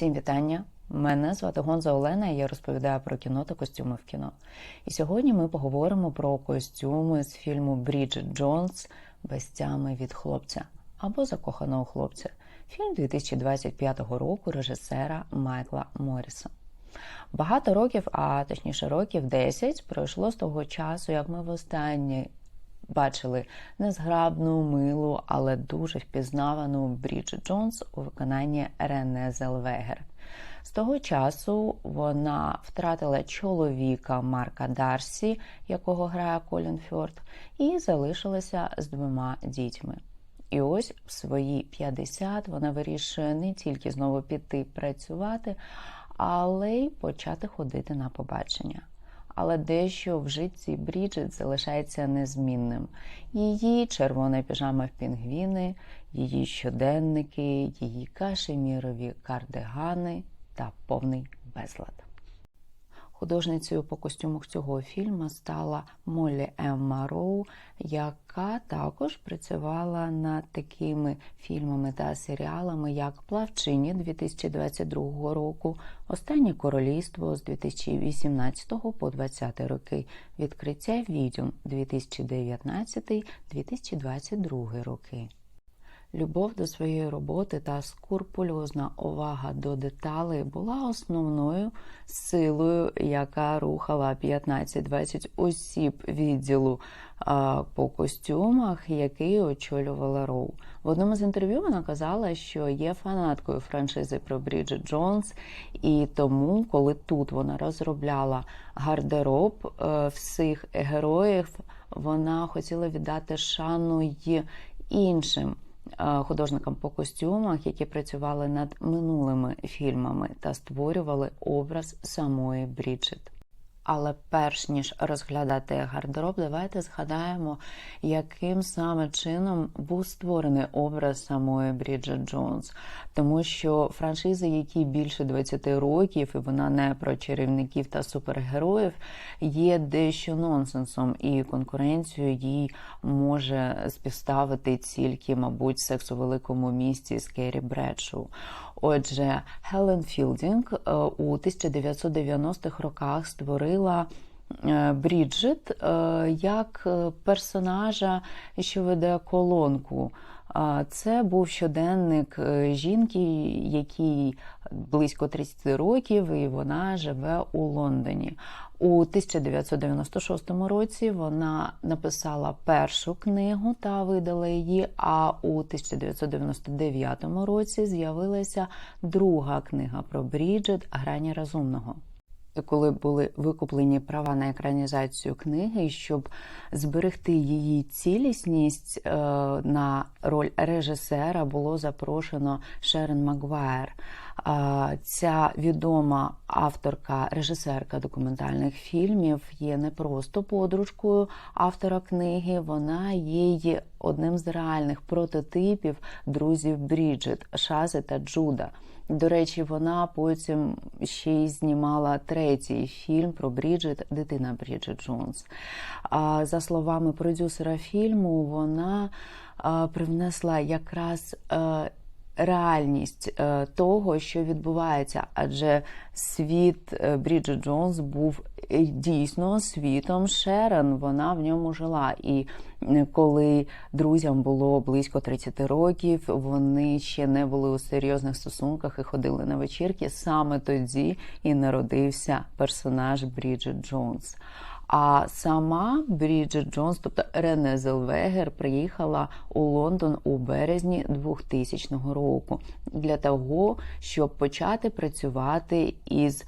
Всім вітання! Мене звати Гонза Олена, і я розповідаю про кіно та костюми в кіно. І сьогодні ми поговоримо про костюми з фільму Бріджит Джонс без тями від хлопця або закоханого хлопця. Фільм 2025 року режисера Майкла Морріса. Багато років, а точніше років 10, пройшло з того часу, як ми востаннє бачили незграбну, милу, але дуже впізнавану Бріджит Джонс у виконанні Рене Зелвегер. З того часу вона втратила чоловіка Марка Дарсі, якого грає Колін Фьорд, і залишилася з двома дітьми. І ось в свої 50 вона вирішує не тільки знову піти працювати, але й почати ходити на побачення. Але дещо в житті Бріджит залишається незмінним. Її червона піжама в пінгвіни, її щоденники, її кашемірові кардигани та повний безлад. Художницею по костюмах цього фільму стала Моллі Емма Роу, яка також працювала над такими фільмами та серіалами, як Плавчині 2022 року, Останнє королівство з 2018 по 2020 роки, Відкриття відьом 2019-2022 роки. Любов до своєї роботи та скурпульозна увага до деталей була основною силою, яка рухала 15-20 осіб відділу по костюмах, який очолювала Роу. В одному з інтерв'ю вона казала, що є фанаткою франшизи про Бріджит Джонс, і тому, коли тут вона розробляла гардероб е, всіх героїв, вона хотіла віддати шану й іншим художникам по костюмах, які працювали над минулими фільмами та створювали образ самої Бріджит. Але перш ніж розглядати гардероб, давайте згадаємо, яким саме чином був створений образ самої Бріджит Джонс. Тому що франшизи, які більше 20 років, і вона не про чарівників та супергероїв, є дещо нонсенсом, і конкуренцію їй може співставити тільки, мабуть, секс у великому місті з Керрі Бредшоу. Отже, Хелен Філдінг е, у 1990-х роках створила е, Бріджит е, як персонажа, що веде колонку. Це був щоденник жінки, якій близько 30 років, і вона живе у Лондоні. У 1996 році вона написала першу книгу та видала її. А у 1999 році з'явилася друга книга про Бріджит Грані розумного. Коли були викуплені права на екранізацію книги, щоб зберегти її цілісність е, на роль режисера, було запрошено Шерон Магуайр. Ця відома авторка, режисерка документальних фільмів є не просто подружкою автора книги, вона є одним з реальних прототипів друзів Бріджит, Шази та Джуда. До речі, вона потім ще й знімала третій фільм про Бріджит, дитина Бріджит Джонс. За словами продюсера фільму, вона привнесла якраз е, реальність е, того, що відбувається, адже світ е, Бріджит Джонс був е, дійсно світом Шерон. Вона в ньому жила. І коли друзям було близько 30 років, вони ще не були у серйозних стосунках і ходили на вечірки. Саме тоді і народився персонаж Бріджит Джонс. А сама Бріджит Джонс, тобто Рене Зелвегер, приїхала у Лондон у березні 2000 року для того, щоб почати працювати із.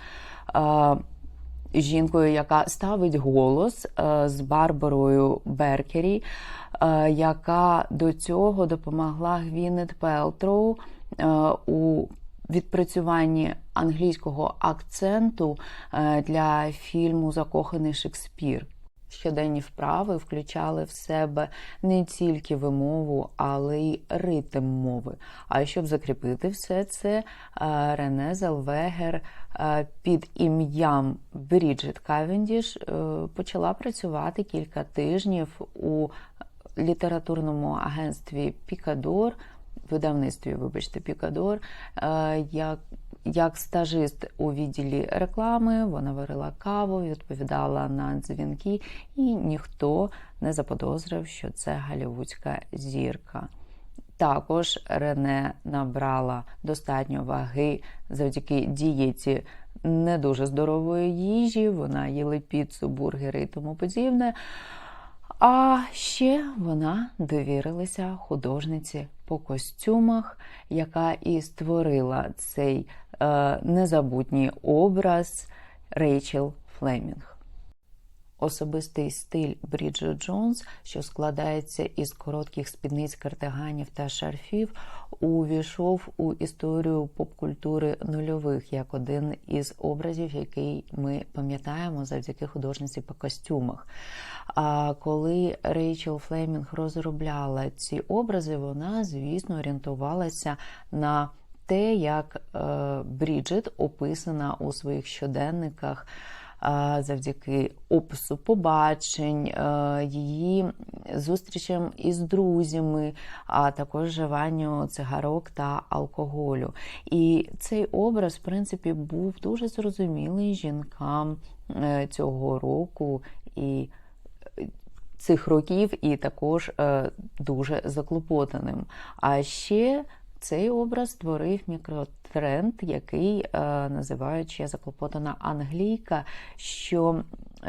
Е, Жінкою, яка ставить голос е, з Барбарою Беркері, е, яка до цього допомогла Гвінет Пелтроу у відпрацюванні англійського акценту е, для фільму Закоханий Шекспір. Щоденні вправи включали в себе не тільки вимову, але й ритм мови. А щоб закріпити все це, е, Рене Зелвегер е, під ім'ям Бріджит Кавендіш почала працювати кілька тижнів у літературному агентстві Пікадор видавництві, вибачте, Пікадор, як як стажист у відділі реклами, вона варила каву, відповідала на дзвінки, і ніхто не заподозрив, що це голівудська зірка. Також Рене набрала достатньо ваги завдяки дієті не дуже здорової їжі. Вона їла піцу, бургери і тому подібне. А ще вона довірилася художниці по костюмах, яка і створила цей незабутній образ Рейчел Флемінг. Особистий стиль Бріджит Джонс, що складається із коротких спідниць картиганів та шарфів, увійшов у історію поп-культури нульових як один із образів, який ми пам'ятаємо завдяки художниці по костюмах. А коли Рейчел Флемінг розробляла ці образи, вона, звісно, орієнтувалася на те, як е, Бріджит описана у своїх щоденниках завдяки опису побачень, е, її зустрічам із друзями, а також вживанню цигарок та алкоголю. І цей образ, в принципі, був дуже зрозумілий жінкам е, цього року і е, цих років, і також дуже заклопотаним. А ще цей образ створив мікротренд, який е, називають ще заклопотана англійка, що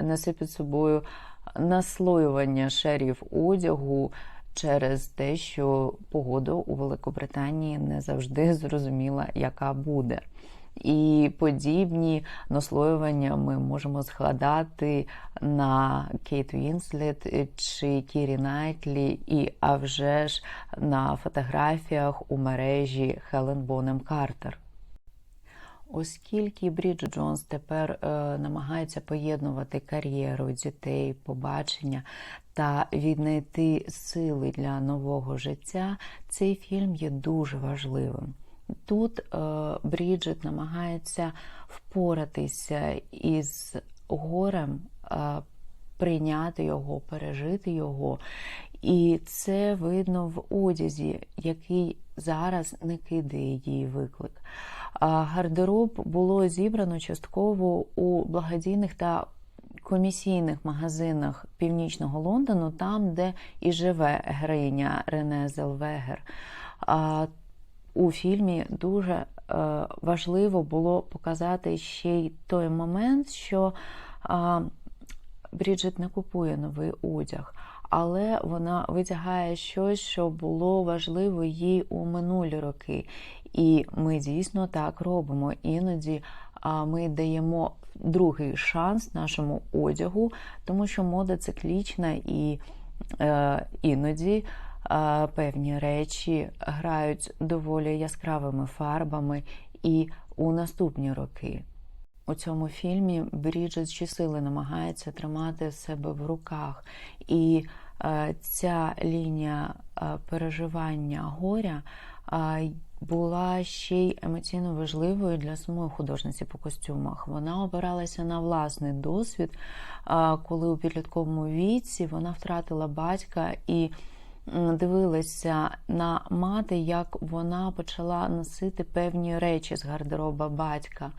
несе під собою наслоювання шерів одягу. Через те, що погода у Великобританії не завжди зрозуміла, яка буде. І подібні наслоювання ми можемо згадати на Кейт Вінслет чи Кірі Найтлі, і а вже ж на фотографіях у мережі Хелен Бонем Картер. Оскільки Бріджит Джонс тепер е, намагається поєднувати кар'єру дітей, побачення та віднайти сили для нового життя, цей фільм є дуже важливим. Тут е, Бріджит намагається впоратися із горем, е, прийняти його, пережити його. І це видно в одязі, який зараз не кидає її виклик. Гардероб було зібрано частково у благодійних та комісійних магазинах північного Лондону, там, де і живе героїня Рене Зелвегер у фільмі дуже е, важливо було показати ще й той момент, що Бріджит не купує новий одяг, але вона витягає щось, що було важливо їй у минулі роки. І ми дійсно так робимо. Іноді ми даємо другий шанс нашому одягу, тому що мода циклічна і е, іноді певні речі грають доволі яскравими фарбами і у наступні роки. У цьому фільмі Бріджит щосили намагається тримати себе в руках, і е, ця лінія е, переживання горя е, була ще й емоційно важливою для самої художниці по костюмах. Вона опиралася на власний досвід, коли у підлітковому віці вона втратила батька і дивилася на мати, як вона почала носити певні речі з гардероба батька.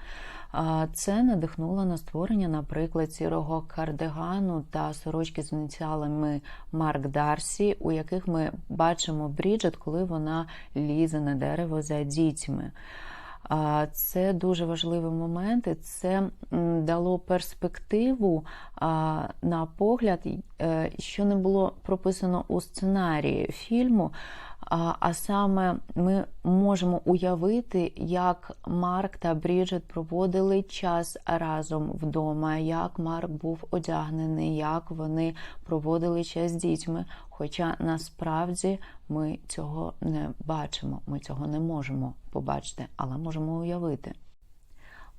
Це надихнуло на створення, наприклад, сірого кардигану та сорочки з ініціалами Марк Дарсі, у яких ми бачимо Бріджет, коли вона лізе на дерево за дітьми. Це дуже важливий момент, і це дало перспективу на погляд, е, що не було прописано у сценарії фільму. А саме ми можемо уявити, як Марк та Бріджит проводили час разом вдома, як Марк був одягнений, як вони проводили час з дітьми. Хоча насправді ми цього не бачимо, ми цього не можемо побачити, але можемо уявити.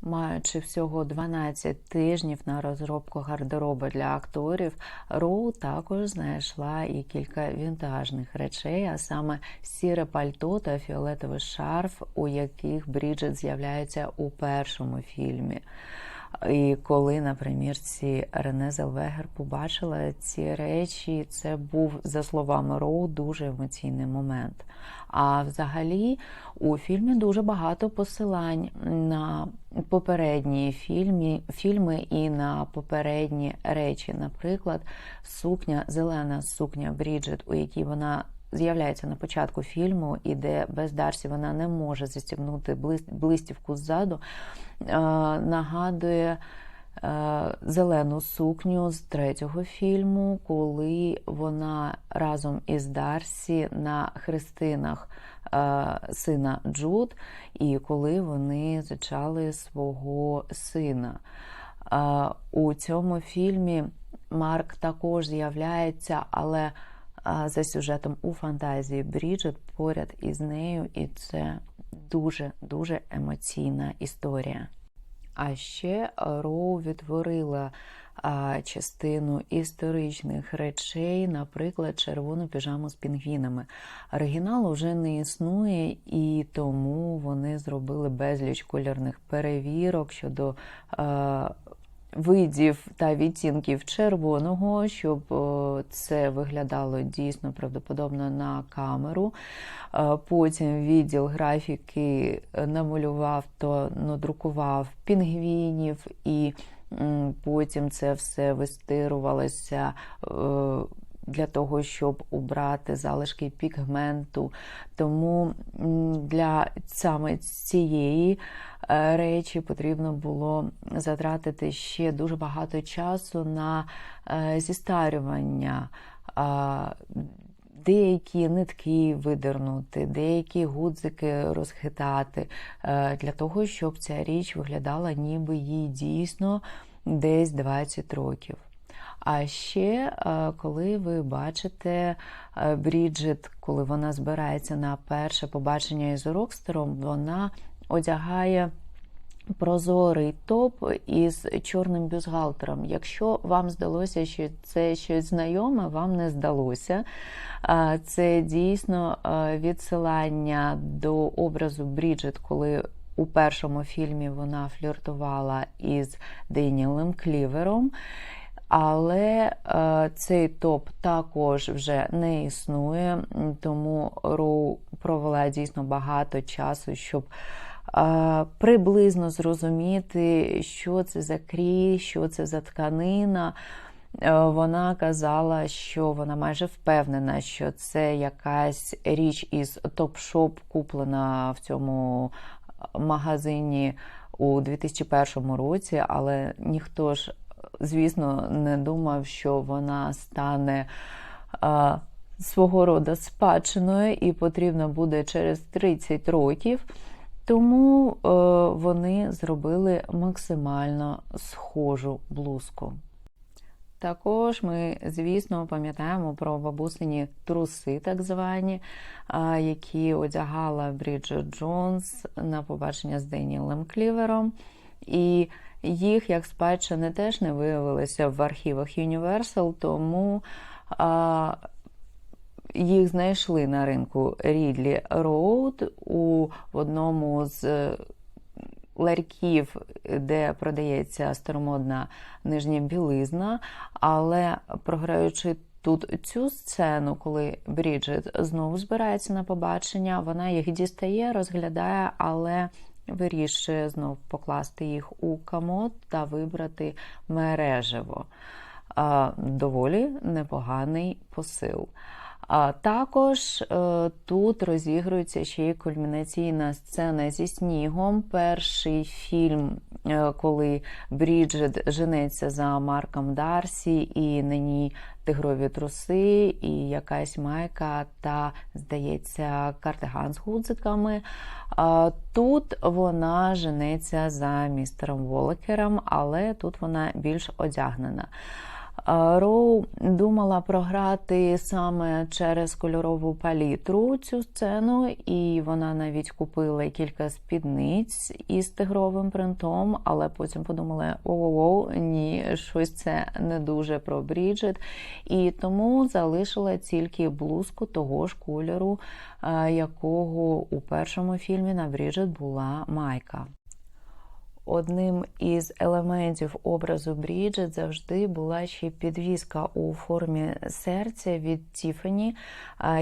Маючи всього 12 тижнів на розробку гардероба для акторів, Роу також знайшла і кілька вінтажних речей, а саме сіре пальто та фіолетовий шарф, у яких Бріджит з'являється у першому фільмі. І коли на примірці Рене Зелвегер побачила ці речі, це був, за словами Роу, дуже емоційний момент. А взагалі у фільмі дуже багато посилань на попередні фільми, фільми і на попередні речі. Наприклад, сукня, зелена сукня Бріджит, у якій вона з'являється на початку фільму, і де без Дарсі вона не може застібнути блистівку ззаду, нагадує. Зелену сукню з третього фільму, коли вона разом із Дарсі на хрестинах сина Джуд, і коли вони зачали свого сина. У цьому фільмі Марк також з'являється, але за сюжетом у фантазії Бріджит поряд із нею, і це дуже-дуже емоційна історія. А ще Роу відтворила частину історичних речей, наприклад, червону піжаму з пінгвінами. Оригіналу вже не існує, і тому вони зробили безліч кольорних перевірок щодо видів та відтінків червоного, щоб це виглядало дійсно правдоподобно на камеру. Потім відділ графіки намалював то надрукував пінгвінів, і потім це все вистирувалося. Для того, щоб убрати залишки пігменту. Тому для саме цієї Е, речі потрібно було затратити ще дуже багато часу на е, зістарювання. Деякі нитки видернути, деякі гудзики розхитати, е, для того, щоб ця річ виглядала, ніби їй дійсно десь 20 років. А ще, коли ви бачите Бріджит, коли вона збирається на перше побачення із Рокстером, вона одягає прозорий топ із чорним бюстгальтером. Якщо вам здалося, що це щось знайоме, вам не здалося. Це дійсно відсилання до образу Бріджит, коли у першому фільмі вона фліртувала із Деніелем Клівером. Але е, цей топ також вже не існує, тому Роу провела дійсно багато часу, щоб приблизно зрозуміти, що це за крій, що це за тканина. Е, вона казала, що вона майже впевнена, що це якась річ із топ-шоп, куплена в цьому магазині у 2001 році, але ніхто ж, звісно, не думав, що вона стане. Свого роду спадщиною і потрібно буде через 30 років. Тому е, вони зробили максимально схожу блузку. Також ми, звісно, пам'ятаємо про бабусині труси, так звані, які одягала Бріджит Джонс на побачення з Деніелем Клівером. І їх, як спадщини, теж не виявилося в архівах Universal, тому їх знайшли на ринку Рідлі Роуд у одному з ларьків, де продається старомодна нижня білизна, але програючи тут цю сцену, коли Бріджит знову збирається на побачення, вона їх дістає, розглядає, але вирішує знов покласти їх у комод та вибрати мережево. Доволі непоганий посил. А також е, тут розігрується ще й кульмінаційна сцена зі снігом. Перший фільм, е, коли Бріджит женеться за Марком Дарсі, і на ній тигрові труси, і якась майка та, здається, картиган з гудзиками. Тут вона женеться за містером Волкером, але тут вона більш одягнена. Роу думала програти саме через кольорову палітру цю сцену, і вона навіть купила кілька спідниць із тигровим принтом, але потім подумала: оу, ні, щось це не дуже про Бріджит. І тому залишила тільки блузку того ж кольору, якого у першому фільмі на Бріджит була майка. Одним із елементів образу Бріджит завжди була ще підвіска у формі серця від Тіфані,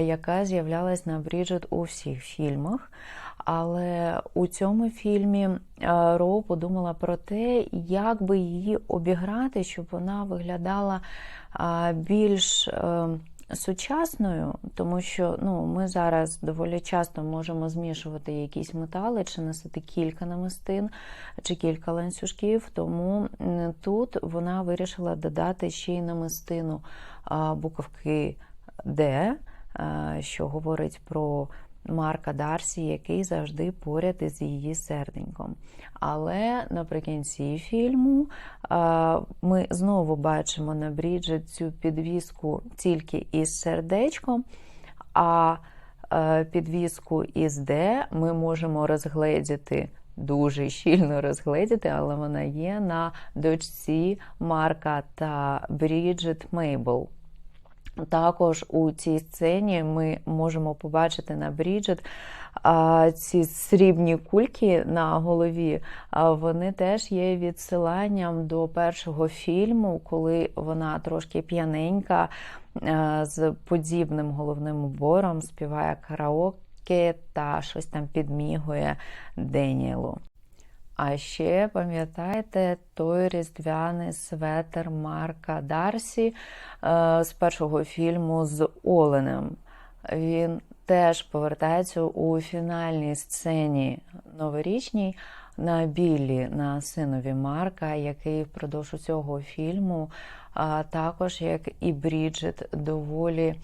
яка з'являлась на Бріджит у всіх фільмах. Але у цьому фільмі Роу подумала про те, як би її обіграти, щоб вона виглядала більш е, сучасною, тому що ну, ми зараз доволі часто можемо змішувати якісь метали, чи носити кілька намистин, чи кілька ланцюжків. Тому тут вона вирішила додати ще й намистину буковки Д, що говорить про. Марка Дарсі, який завжди поряд із її серденьком. Але наприкінці фільму ми знову бачимо на Бріджит цю підвіску тільки із сердечком, а підвіску із Д ми можемо розгледіти. Дуже щільно розгледіти, але вона є на дочці Марка та Бріджит Мейбл. Також у цій сцені ми можемо побачити на Бріджит ці срібні кульки на голові, вони теж є відсиланням до першого фільму, коли вона трошки п'яненька з подібним головним убором співає караоке та щось там підмігує Деніелу. А ще пам'ятаєте той різдвяний светер Марка Дарсі е, з першого фільму з Оленем. Він теж повертається у фінальній сцені новорічній на Біллі, на синові Марка, який впродовж цього фільму, а також як і Бріджит, доволі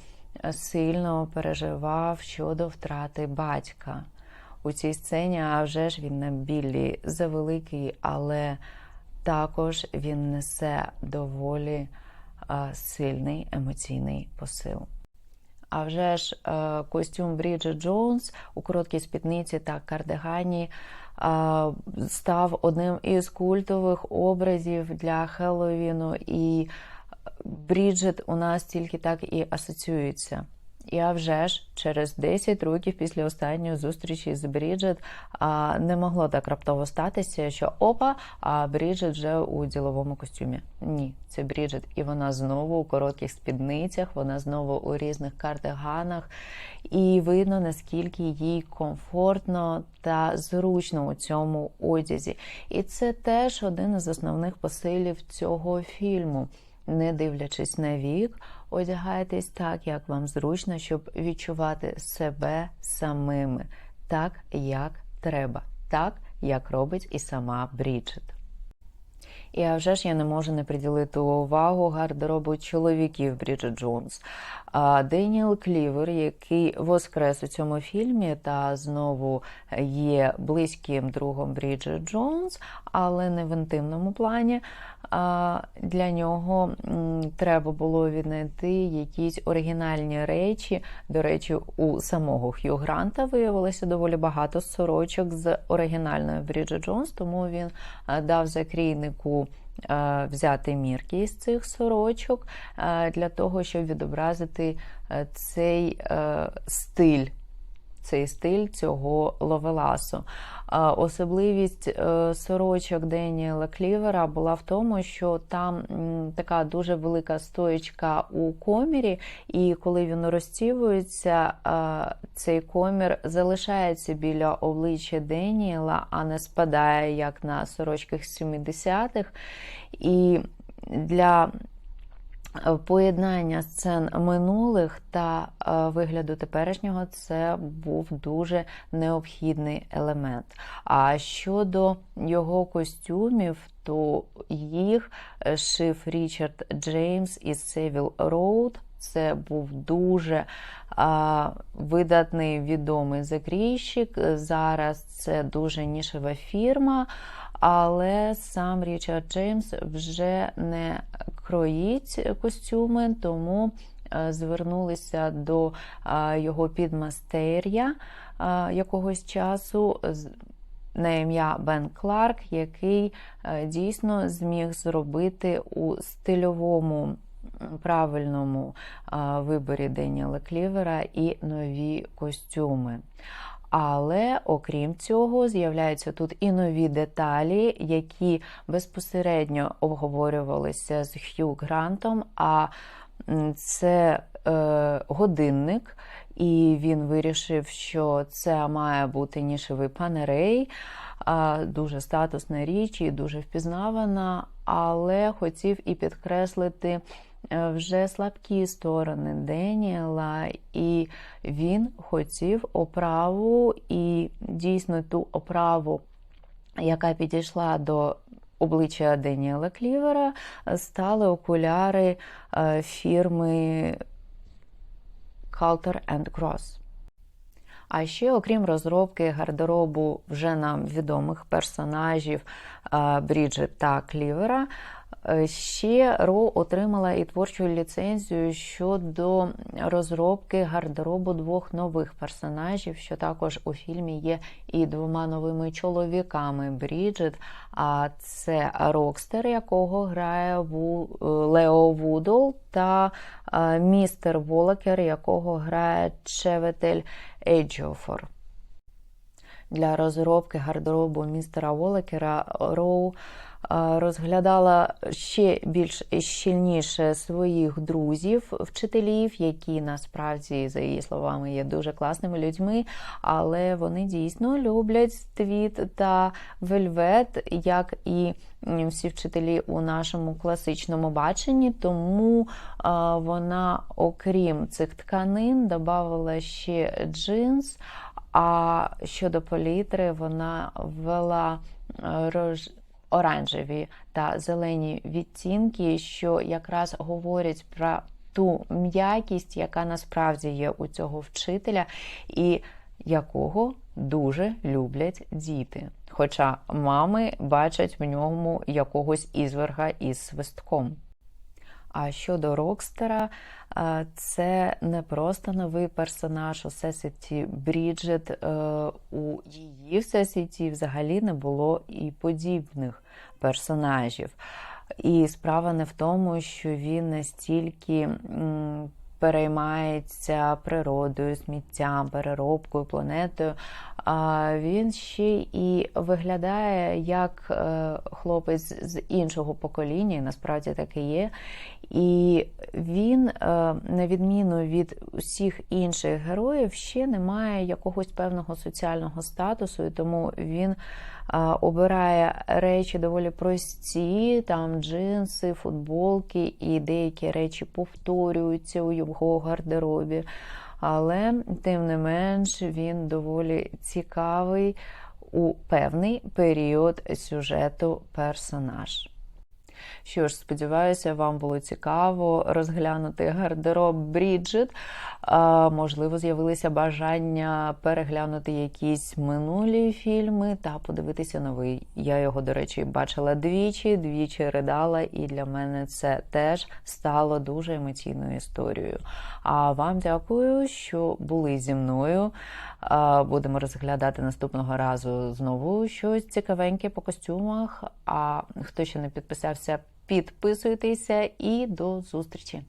сильно переживав щодо втрати батька у цій сцені, а вже ж він на біллі завеликий, але також він несе доволі сильний емоційний посил. А вже ж костюм Бріджит Джонс у короткій спідниці та кардигані став одним із культових образів для Хеллоуіну, і Бріджит у нас тільки так і асоціюється. Я вже ж через 10 років після останньої зустрічі з Бріджит не могло так раптово статися, що опа, а Бріджит вже у діловому костюмі. Ні, це Бріджит, і вона знову у коротких спідницях, вона знову у різних кардиганах, і видно наскільки їй комфортно та зручно у цьому одязі. І це теж один із основних посилів цього фільму не дивлячись на вік, одягайтесь так, як вам зручно, щоб відчувати себе самими, так, як треба, так, як робить і сама Бріджит. І а вже ж я не можу не приділити увагу гардеробу чоловіків Бріджит Джонс. А Деніел Клівер, який воскрес у цьому фільмі, та знову є близьким другом Бріджит Джонс, але не в інтимному плані. Для нього треба було віднайти якісь оригінальні речі. До речі, у самого Хью Гранта виявилося доволі багато сорочок з оригінальної Бріджит Джонс, тому він дав закрійнику. Взяти мірки з цих сорочок для того, щоб відобразити цей стиль цей стиль цього ловеласу. Особливість е, сорочок Деніела Клівера була в тому, що там така дуже велика стоечка у комірі, і коли він розцівується, цей комір залишається біля обличчя Деніела, а не спадає як на сорочках 70-х. І для Е, поєднання сцен минулих та е, вигляду теперішнього це був дуже необхідний елемент. А щодо його костюмів, то їх е, шив Річард Джеймс із Севіл Роуд. Це був дуже а, видатний відомий закрійщик. Зараз це дуже нішева фірма але сам Річард Джеймс вже не кроїть костюми, тому е, звернулися до е, його підмастер'я е, якогось часу. На ім'я Бен Кларк, який дійсно зміг зробити у стильовому правильному виборі Деніела Клівера і нові костюми. Але окрім цього, з'являються тут і нові деталі, які безпосередньо обговорювалися з Хью Грантом. А це е, годинник, і він вирішив, що це має бути нішевий панерей, а, дуже статусна річ і дуже впізнавана, але хотів і підкреслити е, вже слабкі сторони Деніела, і він хотів оправу, і дійсно ту оправу, яка підійшла до обличчя Деніела Клівера, стали окуляри е, фірми Calter Cross. А ще, окрім розробки гардеробу вже нам відомих персонажів е, Бріджит та Клівера, е, ще Ро отримала і творчу ліцензію щодо розробки гардеробу двох нових персонажів, що також у фільмі є і двома новими чоловіками Бріджит. А це Рокстер, якого грає Ву- е, Лео Вудол, та е, містер Волокер, якого грає Чеветель Ейджофор. Для розробки гардеробу містера Волокера Роу е, розглядала ще більш щільніше своїх друзів, вчителів, які насправді, за її словами, є дуже класними людьми, але вони дійсно люблять твіт та вельвет, як і всі вчителі у нашому класичному баченні. Тому вона, окрім цих тканин, додавала ще джинс. А щодо палітри, вона ввела е, рож... оранжеві та зелені відтінки, що якраз говорять про ту м'якість, яка насправді є у цього вчителя, і якого дуже люблять діти. Хоча мами бачать в ньому якогось ізверга із свистком. А щодо Рокстера, е, це не просто новий персонаж у всесвіті Бріджит. е, У її всесвіті взагалі не було і подібних персонажів. І справа не в тому, що він настільки переймається природою, сміттям, переробкою, планетою. А він ще і виглядає як е, хлопець з іншого покоління, і насправді так і є. І він, е, на відміну від усіх інших героїв, ще не має якогось певного соціального статусу, і тому він обирає речі доволі прості, там джинси, футболки, і деякі речі повторюються у його гардеробі. Але тим не менш він доволі цікавий у певний період сюжету персонаж. Що ж, сподіваюся, вам було цікаво розглянути гардероб Бріджит. Можливо, з'явилися бажання переглянути якісь минулі фільми та подивитися новий. Я його, до речі, бачила двічі, двічі ридала, і для мене це теж стало дуже емоційною історією. А вам дякую, що були зі мною. Будемо розглядати наступного разу знову щось цікавеньке по костюмах. А хто ще не підписався, підписуйтеся і до зустрічі!